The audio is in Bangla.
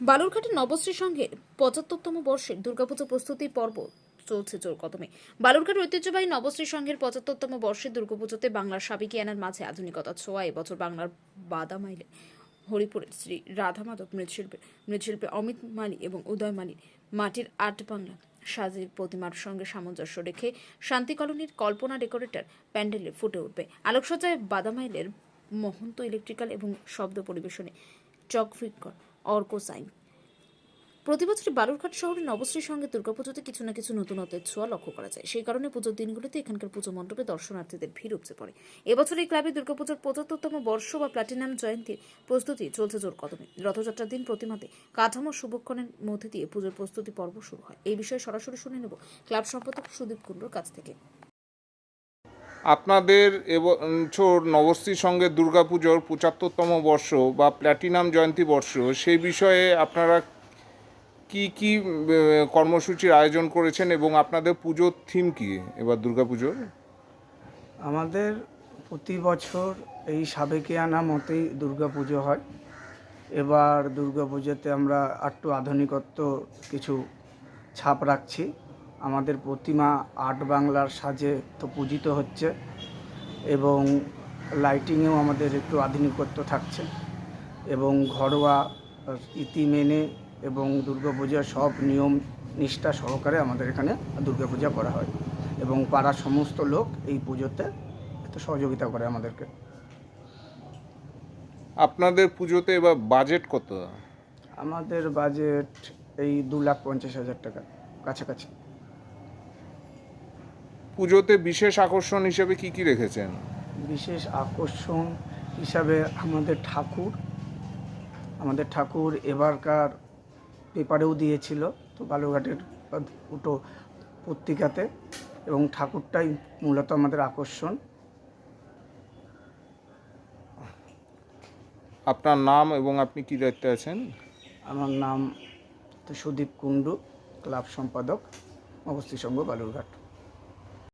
বালুরঘাটের নবশ্রী সংঘের পঁচাত্তরতম বর্ষের দুর্গাপুজো প্রস্তুতি পর্ব চলছে জোর কদমে বালুরঘাট ঐতিহ্যবাহী নবশ্রী সংঘের পঁচাত্তরতম বর্ষের দুর্গাপুজোতে বাংলার সাবিকিয়ানার মাঝে আধুনিকতার ছোঁয়া। এবছর বাংলার বাদামাইলে হরিপুরের শ্রী রাধা মাধব মৃৎশিল্পে মৃৎশিল্পে অমিত মালি এবং উদয় মালি মাটির আট বাংলা সাজের প্রতিমার সঙ্গে সামঞ্জস্য রেখে শান্তি কলোনির কল্পনা ডেকোরেটর প্যান্ডেলে ফুটে উঠবে। আলোকসজ্জায় বাদামাইলের মহন্ত ইলেকট্রিক্যাল এবং শব্দ পরিবেশনে চকভিকর অর্ক সাইন প্রতি বছরই বালুরঘাট শহরে নবশ্রীর সঙ্গে দুর্গাপুজোতে কিছু না কিছু নতুনত্বের ছোঁয়া লক্ষ্য করা যায়। সেই কারণে পুজোর দিনগুলিতে এখানকার পুজো মণ্ডপে দর্শনার্থীদের ভিড় উপচে পড়ে। এবছর এই ক্লাবে দুর্গাপুজোর পঁচাত্তরতম বর্ষ বা প্ল্যাটিনাম জয়ন্তীর প্রস্তুতি চলছে জোর কদমে। রথযাত্রার দিন প্রতিমাতে কাঠামো শুভক্ষণের মধ্যে দিয়ে পুজোর প্রস্তুতি পর্ব শুরু হয়। এই বিষয়ে সরাসরি শুনে নেব ক্লাব সম্পাদক সুদীপ কুণ্ডুর কাছ থেকে। আপনাদের এবছর নবশ্রীর সঙ্গে দুর্গাপুজোর পঁচাত্তরতম বর্ষ বা প্ল্যাটিনাম জয়ন্তী বর্ষ সেই বিষয়ে আপনারা কি কি কর্মসূচির আয়োজন করেছেন এবং আপনাদের পুজোর থিম কি এবার দুর্গাপুজোর? আমাদের প্রতি বছর এই সাবেকিয়ানা মতেই দুর্গাপুজো হয়। এবার দুর্গাপুজোতে আমরা একটু আধুনিকত্ব কিছু ছাপ রাখছি। আমাদের প্রতিমা আট বাংলার সাজে তো পূজিত হচ্ছে এবং লাইটিংয়েও আমাদের একটু আধুনিকত্ব থাকছে এবং ঘরোয়া ইতি মেনে এবং দুর্গাপূজার সব নিয়ম নিষ্ঠা সহকারে আমাদের এখানে দুর্গাপূজা করা হয় এবং পাড়ার সমস্ত লোক এই পুজোতে একটু সহযোগিতা করে আমাদেরকে। আপনাদের পুজোতে এবার বাজেট কত? আমাদের বাজেট এই দু লাখ পঞ্চাশ হাজার টাকা কাছাকাছি। পুজোতে বিশেষ আকর্ষণ হিসেবে কি কি রেখেছেন? বিশেষ আকর্ষণ হিসাবে আমাদের ঠাকুর আমাদের ঠাকুর এবারকার পেপারেও দিয়েছিল তো বালুরঘাটের দুটো পত্রিকাতে এবং ঠাকুরটাই মূলত আমাদের আকর্ষণ। আপনার নাম এবং আপনি কি দায়িত্বে আছেন? আমার নাম তো সুদীপ কুণ্ডু ক্লাব সম্পাদক অবস্থি সংঘ বালুরঘাট।